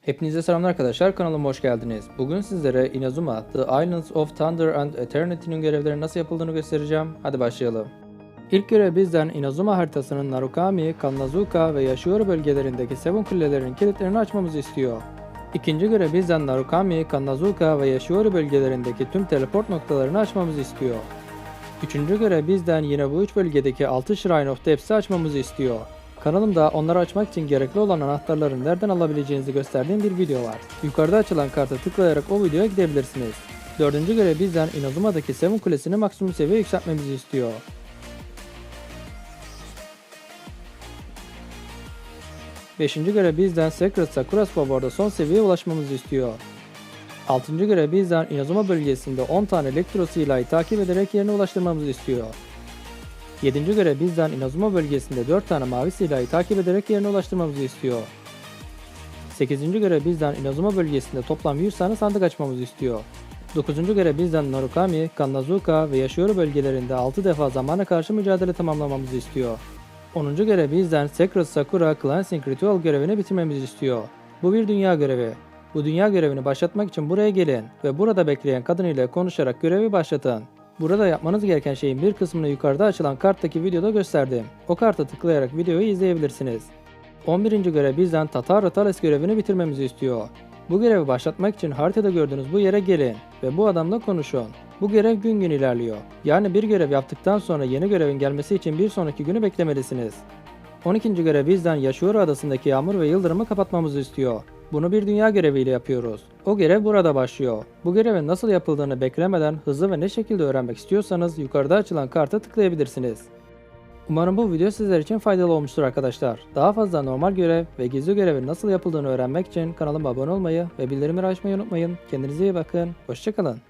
Hepinize selamlar arkadaşlar kanalıma hoş geldiniz. Bugün sizlere Inazuma The Islands of Thunder and Eternity'nin görevleri nasıl yapıldığını göstereceğim. Hadi başlayalım. İlk görev bizden Inazuma haritasının Narukami, Kannazuka ve Yashiori bölgelerindeki Seven Kulelerinin kilitlerini açmamızı istiyor. İkinci görev bizden Narukami, Kannazuka ve Yashiori bölgelerindeki tüm teleport noktalarını açmamızı istiyor. Üçüncü görev bizden yine bu üç bölgedeki 6 Shrine of Depths'i açmamızı istiyor. Kanalımda onları açmak için gerekli olan anahtarları nereden alabileceğinizi gösterdiğim bir video var. Yukarıda açılan karta tıklayarak o videoya gidebilirsiniz. Dördüncü görev bizden Inazuma'daki Seven Kulesi'ni maksimum seviye yükseltmemizi istiyor. Beşinci görev bizden Sacred Sakura Sword'a son seviyeye ulaşmamızı istiyor. Altıncı görev bizden Inazuma bölgesinde 10 tane elektro silahı takip ederek yerine ulaştırmamızı istiyor. 7. görev bizden Inazuma bölgesinde 4 tane mavi silahı takip ederek yerine ulaştırmamızı istiyor. 8. görev bizden Inazuma bölgesinde toplam 100 tane sandık açmamızı istiyor. 9. görev bizden Narukami, Kannazuka ve Yashiori bölgelerinde 6 defa zamana karşı mücadele tamamlamamızı istiyor. 10. görev bizden Sacred Sakura Cleansing Ritual görevini bitirmemizi istiyor. Bu bir dünya görevi. Bu dünya görevini başlatmak için buraya gelin ve burada bekleyen kadın ile konuşarak görevi başlatın. Burada yapmanız gereken şeyin bir kısmını yukarıda açılan karttaki videoda gösterdim. O karta tıklayarak videoyu izleyebilirsiniz. 11. görev bizden Tatar Tales görevini bitirmemizi istiyor. Bu görevi başlatmak için haritada gördüğünüz bu yere gelin ve bu adamla konuşun. Bu görev gün gün ilerliyor. Yani bir görev yaptıktan sonra yeni görevin gelmesi için bir sonraki günü beklemelisiniz. 12. görev bizden Yashiori adasındaki yağmur ve yıldırımı kapatmamızı istiyor. Bunu bir dünya göreviyle yapıyoruz. O görev burada başlıyor. Bu görevin nasıl yapıldığını beklemeden hızlı ve ne şekilde öğrenmek istiyorsanız yukarıda açılan karta tıklayabilirsiniz. Umarım bu video sizler için faydalı olmuştur arkadaşlar. Daha fazla normal görev ve gizli görevin nasıl yapıldığını öğrenmek için kanalıma abone olmayı ve bildirimleri açmayı unutmayın. Kendinize iyi bakın. Hoşçakalın.